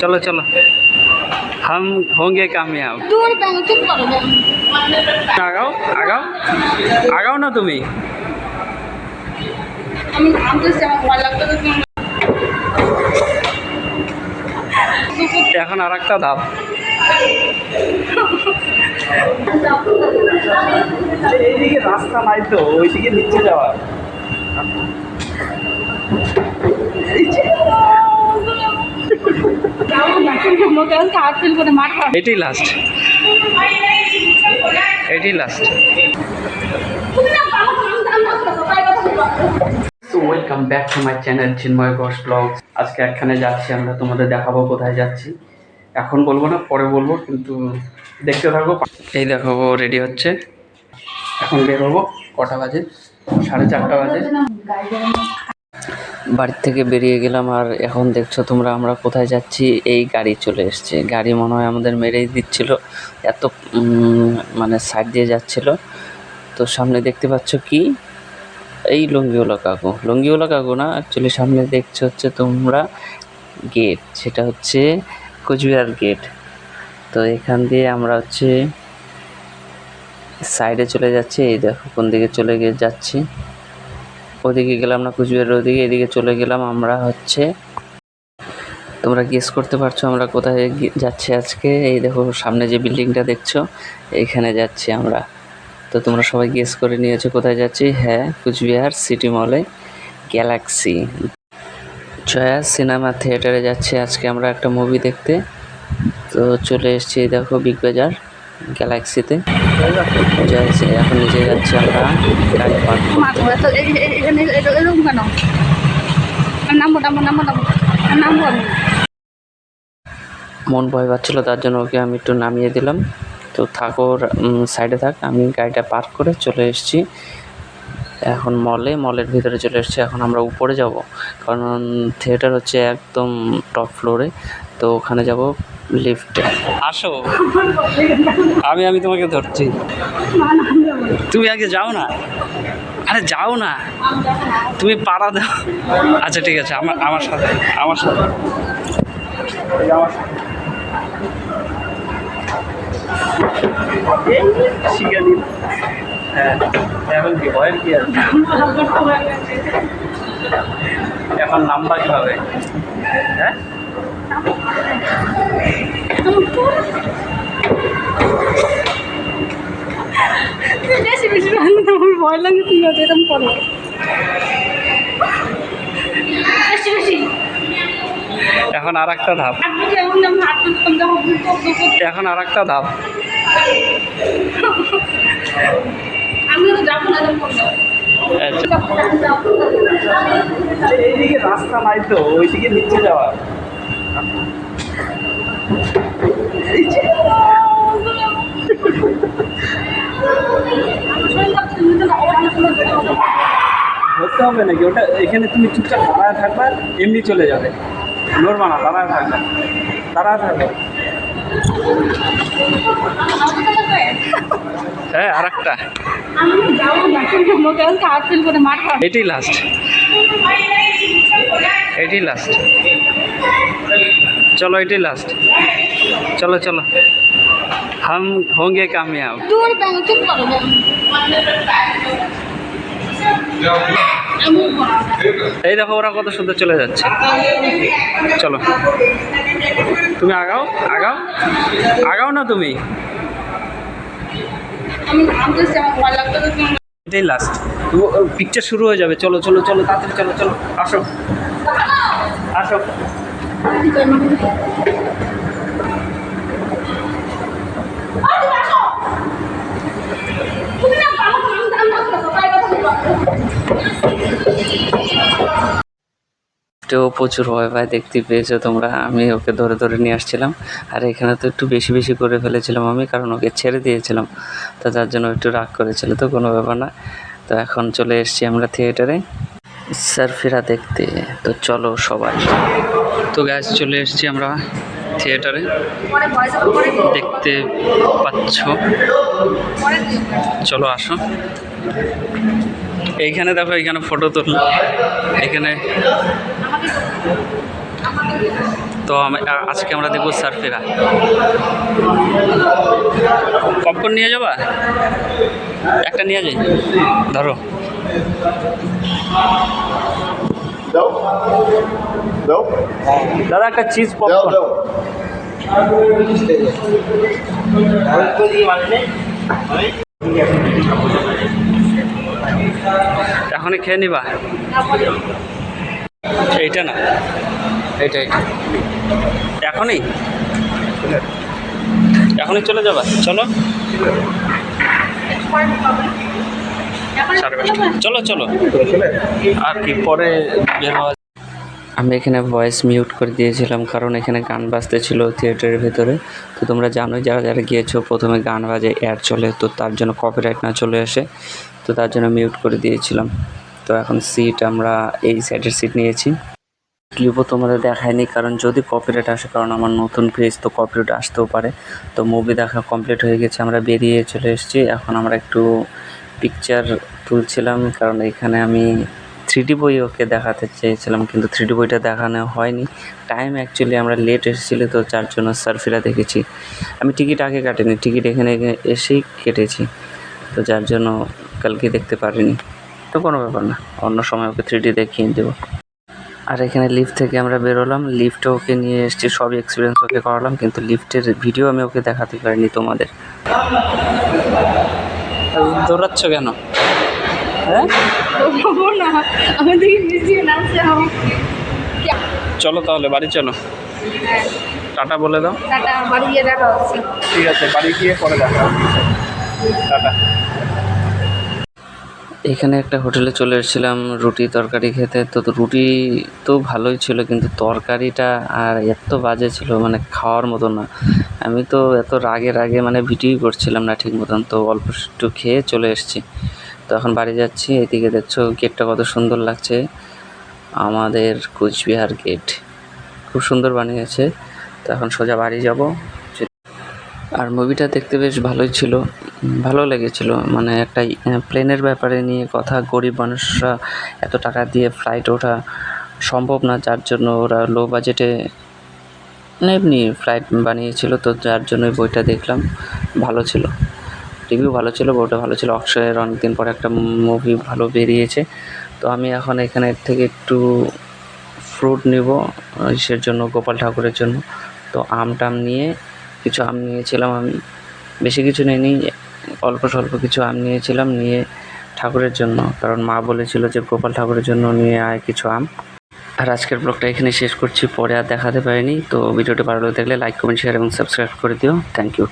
चलो चलो हम होंगे कामयाब दूर पे चुप करो बे। আগাও আগাও আগাও না তুমি আমি নামতেছি আমার ভয় লাগতো তো তুমি এখন আর একটা ধাপ এইদিকে রাস্তা নাই তো ওইদিকে নিচে যাওয়া আজকে ফেল করে মার এটাই লাস্ট এটাই last welcome back to my channel Chinmoy Ghosh blog আজকে একখানে যাচ্ছি আমরা তোমাদের দেখাবো কোথায় যাচ্ছি। এখন বলব না পরে বলব কিন্তু দেখতে থাকো। এই দেখো রেডি হচ্ছে। এখন বের হব কটা বাজে? সাড়ে চারটা বাজে। বাড়ির থেকে বেরিয়ে গেলাম আর এখন দেখছ তোমরা, আমরা কোথায় যাচ্ছি? এই গাড়ি চলে এসছে। গাড়ি মনে হয় আমাদের মেরেই দিচ্ছিল। এত মানে সাইড দিয়ে যাচ্ছিল। তো সামনে দেখতে পাচ্ছ কি? এই লুঙ্গিওয়ালা কাকু। লুঙ্গিওয়ালা কাকু না? অ্যাকচুয়ালি সামনে দেখছ হচ্ছে তোমরা গেট সেটা হচ্ছে কোচবিহার গেট তো এখান দিয়ে আমরা হচ্ছে সাইডে চলে যাচ্ছি। এই দেখো কোন দিকে চলে গিয়ে যাচ্ছি। ওদিকে গেলাম না, কুচবিহারের ওদিকে, এদিকে চলে গেলাম আমরা হচ্ছে। তোমরা গেস করতে পারছ আমরা কোথায় যাচ্ছি আজকে। এই দেখো, সামনে যে বিল্ডিংটা দেখছ, এইখানে যাচ্ছি আমরা। তো তোমরা সবাই গেস করে নিয়েছো কোথায় যাচ্ছি? হ্যাঁ কুচবিহার সিটি মলে গ্যালাক্সি জয়া সিনেমা থিয়েটারে যাচ্ছি আজকে আমরা একটা মুভি দেখতে। তো চলে এসেছি, দেখো বিগ বাজার গ্যালাক্সিতে। এখন নিচে যাচ্ছি আমরা। গাড়ি পার্ক মার খাবে তো এই- এই- এখানে এরকম এরকম কেন? নামবো নামবো নামবো নামবো। নামবো আমি। মন ভয় পাচ্ছিল তার জন্য ওকে আমি একটু নামিয়ে দিলাম। তো থাকোর সাইডে থাক। আমি গাড়িটা পার্ক করে চলে এসেছি। এখন মলে মলের ভিতরে চলে এসেছি। এখন আমরা উপরে যাব। কারণ থিয়েটার হচ্ছে একদম টপ ফ্লোরে তো ওখানে যাব। লিফটে আসো। আমি আমি তোমাকে ধরছি। তুমি আগে যাও না। আরে যাও না। তুমি পাড়া দাও। আচ্ছা ঠিক আছে আমার আমার সাথে আমার সাথে। হ্যাঁ এখন কি ভয়ের কি আছে? এখন নাম্বার কীভাবে হ্যাঁ বেশি বেশি রান্না আমার ভয় লাগে তুমি হয়তো এরকম করো। এখন আর একটা ধাপ এখন আর একটা ধাপ। আচ্ছা। এইদিকে রাস্তা নাই তো ওইদিকে নিচে যাওয়া। ধরতে হবে নাকি ওটা এখানে তুমি চুপচাপ দাঁড়ায় থাকবা এমনি চলে যাবে নড়বা না দাঁড়ায় থাকবে দাঁড়ায় থাকবে হ্যাঁ আর একটা আমি যাবো না কিন্তু লোকে আজকে হাত ফেল করে মার খাবে এটাই লাস্ট এটাই লাস্ট চলো এটাই লাস্ট চলো চলো हम होंगे कामयाब दूर पे चुप करो बे। আমি এই দেখো ওরা কত সুন্দর চলে যাচ্ছে। চলো। তুমি আগাও আগাও। আগাও না তুমি। এটাই লাস্ট পিকচার শুরু হয়ে যাবে। চলো চলো চলো, তাড়াতাড়ি চলো চলো। আসো। আসো তুমি না পারো তুমি জানো না সবাই কথা বলব তেও প্রচুর ভয় পায়, দেখতে পেয়েছ তোমরা। আমি ওকে ধরে ধরে নিয়ে আসছিলাম। আর এখানে তো একটু বেশি বেশি করে ফেলেছিলাম আমি, কারণ ওকে ছেড়ে দিয়েছিলাম। তো যার জন্য একটু রাগ করেছিল, তো কোনো ব্যাপার না। তো এখন চলে এসেছি আমরা থিয়েটারে। সারফিরা দেখতে। তো চলো সবাই। তো গ্যাস চলে এসেছি আমরা থিয়েটারে। দেখতে পাচ্ছ। চলো আসো। এইখানে দেখো, এইখানে ফটো তুল এখানে তো আজকে আমরা দেখব সার্ফেরা। পপকর্ন নিয়ে যাবা? একটা নিয়ে যাই। ধরো। দাদা একটা চিজ দাও পপকর্ন এখনই খেয়ে নিবা। এইটা না। এখনই? এখনই চলে যাবা? চলো। চলো চলো। আর কি পরে বের হওয়া আমি এখানে ভয়েস মিউট করে দিয়েছিলাম কারণ এখানে গান বাজতে ছিল থিয়েটারের ভেতরে। তো তোমরা জানোই যারা যারা গিয়েছো প্রথমে গান বাজে অ্যাড চলে তো তার জন্য কপিরাইট না চলে আসে। তো তার জন্য মিউট করে দিয়েছিলাম। তো এখন সিট আমরা এই সাইডের সিট নিয়েছি। ক্লিপও তোমাদের দেখায়নি, কারণ যদি কপিরাইট আসে, কারণ আমার নতুন পেজ তো কপিরাইট আসতেও পারে। তো মুভি দেখা কমপ্লিট হয়ে গেছে, আমরা বেরিয়ে চলে এসেছি। এখন আমরা একটু পিকচার তুলছিলাম, কারণ এখানে আমি থ্রি ডি বই ওকে দেখাতে চেয়েছিলাম, কিন্তু থ্রি ডি বইটা দেখানো হয়নি। টাইম অ্যাকচুয়ালি আমরা লেট এসেছিল, তো যার জন্য সার্ফিরা দেখেছি। আমি টিকিট আগে কাটিনি টিকিট এখানে এসেই কেটেছি, তো যার জন্য কালকে দেখতে পারিনি। তো কোনো ব্যাপার না, অন্য সময় ওকে থ্রি ডি দেখিয়ে দেবো। আর এখানে লিফট থেকে আমরা বেরোলাম। লিফটে ওকে নিয়ে এসেছি সবই এক্সপিরিয়েন্স ওকে করালাম কিন্তু লিফটের ভিডিও আমি ওকে দেখাতে পারিনি তোমাদের। দৌড়াচ্ছ কেন? হ্যাঁ? চলো তাহলে বাড়ি চলো। টাটা বলে দাও। টাটা বাড়ি গিয়ে দেখা হচ্ছে। ঠিক আছে বাড়ি গিয়ে পরে দেখা টাটা। এখানে একটা হোটেলে চলে এসেছিলাম, রুটি তরকারি খেতে। তো রুটি তো ভালোই ছিল, কিন্তু তরকারিটা আর এত বাজে ছিল মানে খাওয়ার মতো না। আমি তো এত রাগে রাগে মানে ভিডিওই করছিলাম না ঠিক মতন, তো অল্প একটু খেয়ে চলে এসেছি। তো এখন বাড়ি যাচ্ছি, এদিকে দেখছ গেটটা কত সুন্দর লাগছে। আমাদের কোচবিহার গেট। খুব সুন্দর বানিয়েছে। তো এখন সোজা বাড়ি যাব। আর মুভিটা দেখতে বেশ ভালোই ছিল। ভালো লেগেছিল। মানে একটা প্লেনের ব্যাপারে নিয়ে কথা, গরিব মানুষরা এত টাকা দিয়ে ফ্লাইট ওঠা সম্ভব না, যার জন্য ওরা লো বাজেটে মানে এমনি ফ্লাইট বানিয়েছিল। তো যার জন্য ওই বইটা দেখলাম। ভালো ছিল। রিভিউ ভালো ছিল, বইটা ভালো ছিল। অক্ষয়ের অনেকদিন পর একটা মুভি ভালো বেরিয়েছে। তো আমি এখন এখানে থেকে একটু ফ্রুট নেব ইসের জন্য, গোপাল ঠাকুরের জন্য। তো আম টাম নিয়ে কিছু আম নিয়েছিলাম আমি। বেশি কিছু নিইনি, অল্প স্বল্প কিছু আম নিয়েছিলাম নিয়ে ঠাকুরের জন্য। কারণ মা বলেছিল যে গোপাল ঠাকুরের জন্য নিয়ে আয় কিছু আম। আর আজকের ব্লগটা এখানে শেষ করছি, পরে আর দেখাতে পারিনি। তো ভিডিওটি ভালো লাগলে লাইক, কমেন্ট শেয়ার এবং সাবস্ক্রাইব করে দিও। Thank you